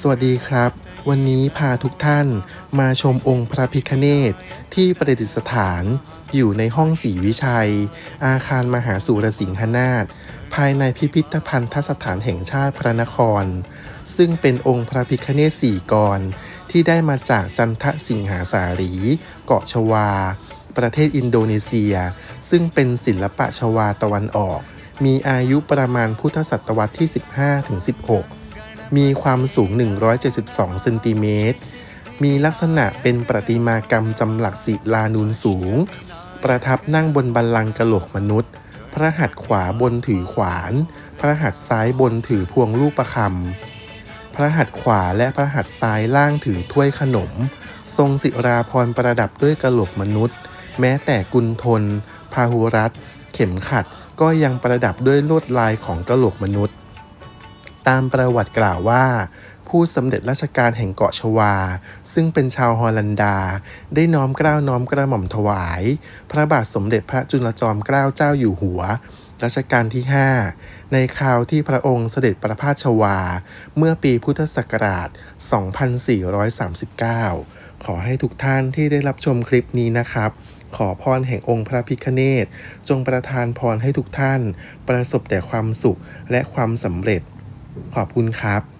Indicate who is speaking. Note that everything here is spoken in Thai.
Speaker 1: สวัสดีครับ วันนี้พาทุกท่านมาชมองค์พระพิคเนตที่ประดิษฐานอยู่ในห้องศรีวิชัย อาคารมหาสุรสิงหนาถภายในพิพิธภัณฑสถานแห่งชาติพระนคร ซึ่งเป็นองค์พระพิคเนตสี่กรที่ได้มาจากจันทสิงหาสาลีเกาะชวา ประเทศอินโดนีเซีย ซึ่งเป็นศิลปะชวาตะวันออก มีอายุประมาณพุทธศตวรรษที่ 15-16 มีความสูง 172เซนติเมตร มีลักษณะเป็นประติมากรรมจำหลักศิลานูนสูง ประทับนั่งบนบัลลังก์กะโหลกมนุษย์ พระหัตถ์ขวาบนถือขวาน พระหัตถ์ซ้ายบนถือพวงลูกประคำ พระหัตถ์ขวาและพระหัตถ์ซ้ายล่างถือถ้วยขนม ทรงศิราพรประดับด้วยกะโหลกมนุษย์ แม้แต่กุลทนพาหุรัตเข็มขัดก็ยังประดับด้วยลวดลายของกะโหลกมนุษย์ ตามประวัติกล่าวว่า ผู้สำเร็จราชการแห่งเกาะชวา ซึ่งเป็นชาวฮอลันดา ได้น้อมเกล้าวน้อมกระหม่อมถวาย พระบาทสมเด็จพระจุลจอมเกล้าเจ้าอยู่หัวรัชกาลที่ 5 ในคราวที่พระองค์เสด็จประพาสชวา เมื่อปีพุทธศักราช 2439 ขอให้ทุกท่านที่ได้รับชมคลิปนี้นะครับ ขอพรแห่งองค์พระพิคเนตจงประทานพรให้ทุกท่าน ประสบแต่ความสุขและความสำเร็จ ขอบคุณครับ